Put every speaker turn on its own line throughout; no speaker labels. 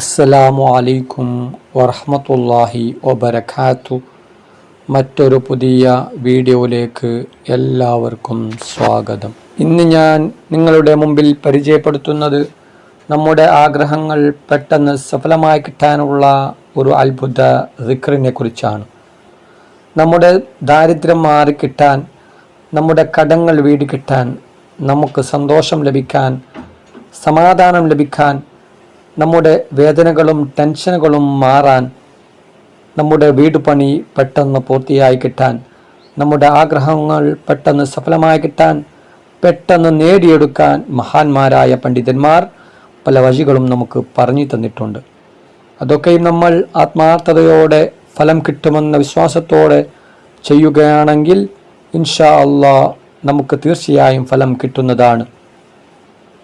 അസ്സലാമു അലൈക്കും വറഹമത്തല്ലാഹി വബരക്കാത്തു മറ്റൊരു പുതിയ വീഡിയോയിലേക്ക് എല്ലാവർക്കും സ്വാഗതം. ഇന്ന് ഞാൻ നിങ്ങളുടെ മുമ്പിൽ പരിചയപ്പെടുത്തുന്നത് നമ്മുടെ ആഗ്രഹങ്ങൾ പെട്ടെന്ന് സഫലമായി കിട്ടാനുള്ള ഒരു അത്ഭുത റിക്കറിനെ കുറിച്ചാണ്. നമ്മുടെ ദാരിദ്ര്യം മാറി കിട്ടാൻ നമ്മുടെ കടങ്ങൾ വീട് കിട്ടാൻ നമുക്ക് സന്തോഷം ലഭിക്കാൻ സമാധാനം ലഭിക്കാൻ നമ്മുടെ വേദനകളും ടെൻഷനുകളും മാറാൻ നമ്മുടെ വീട് പണി പെട്ടെന്ന് പൂർത്തിയായി കിട്ടാൻ നമ്മുടെ ആഗ്രഹങ്ങൾ പെട്ടെന്ന് സഫലമായി കിട്ടാൻ പെട്ടെന്ന് നേടിയെടുക്കാൻ മഹാന്മാരായ പണ്ഡിതന്മാർ പല വഴികളും നമുക്ക് പറഞ്ഞു തന്നിട്ടുണ്ട്. അതൊക്കെയും നമ്മൾ ആത്മാർത്ഥതയോടെ ഫലം കിട്ടുമെന്ന വിശ്വാസത്തോടെ ചെയ്യുകയാണെങ്കിൽ ഇൻഷാ അള്ളാ നമുക്ക് തീർച്ചയായും ഫലം കിട്ടുന്നതാണ്.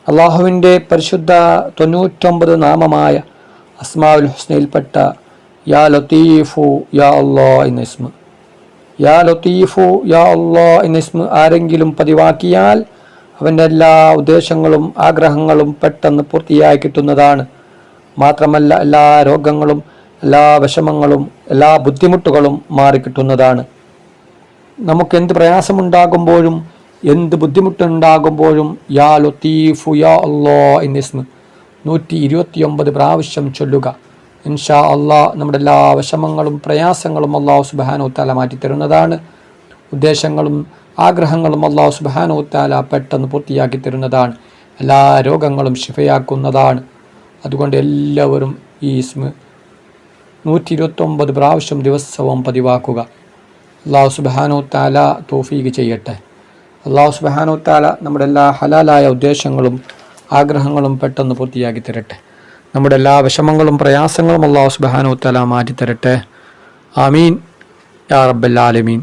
അള്ളാഹുവിന്റെ പരിശുദ്ധ തൊണ്ണൂറ്റൊമ്പത് നാമമായ അസ്മാവുൽ ഹുസ്നയിൽപ്പെട്ട യാ ലത്തീഫു യാ അള്ളാ എന്ന ഇസ്മ. യാ ലത്തീഫു യാ അള്ളാ എന്ന ഇസ്മ ആരെങ്കിലും പതിവാക്കിയാൽ അവന്റെ എല്ലാ ഉദ്ദേശങ്ങളും ആഗ്രഹങ്ങളും പെട്ടെന്ന് പൂർത്തിയായി കിട്ടുന്നതാണ്. മാത്രമല്ല എല്ലാ രോഗങ്ങളും എല്ലാ വിഷമങ്ങളും എല്ലാ ബുദ്ധിമുട്ടുകളും മാറിക്കിട്ടുന്നതാണ്. നമുക്ക് എന്ത് പ്രയാസമുണ്ടാകുമ്പോഴും എന്ത് ബുദ്ധിമുട്ടുണ്ടാകുമ്പോഴും യാ ലുത്തീഫു യാ അല്ലോ എന്നിസ്മ നൂറ്റി ഇരുപത്തിയൊമ്പത് പ്രാവശ്യം ചൊല്ലുക. ഇൻഷാ അള്ളാ നമ്മുടെ എല്ലാ വിഷമങ്ങളും പ്രയാസങ്ങളും അള്ളാഹു സുബാനോത്താല താല മാറ്റിത്തരുന്നതാണ്. ഉദ്ദേശങ്ങളും ആഗ്രഹങ്ങളും അള്ളാഹു സുബാനോത്താല താല പെട്ടെന്ന് പൂർത്തിയാക്കി തരുന്നതാണ്. എല്ലാ രോഗങ്ങളും ശിഫയാക്കുന്നതാണ്. അതുകൊണ്ട് എല്ലാവരും ഈ ഇസ്മ നൂറ്റി ഇരുപത്തൊമ്പത് പ്രാവശ്യം ദിവസവും പതിവാക്കുക. അള്ളാഹു സുബാനോത്താല താല തോഫീക്ക് ചെയ്യട്ടെ. അള്ളാഹു സുബാനോ താല നമ്മുടെ എല്ലാ ഹലാലായ ഉദ്ദേശങ്ങളും ആഗ്രഹങ്ങളും പെട്ടെന്ന് പൂർത്തിയാക്കി തരട്ടെ. നമ്മുടെ എല്ലാ വിഷമങ്ങളും പ്രയാസങ്ങളും അള്ളാഹു സുബാനോ താല മാറ്റി തരട്ടെ ആമീൻ. യാ റബ്ബൽ ആലമീൻ.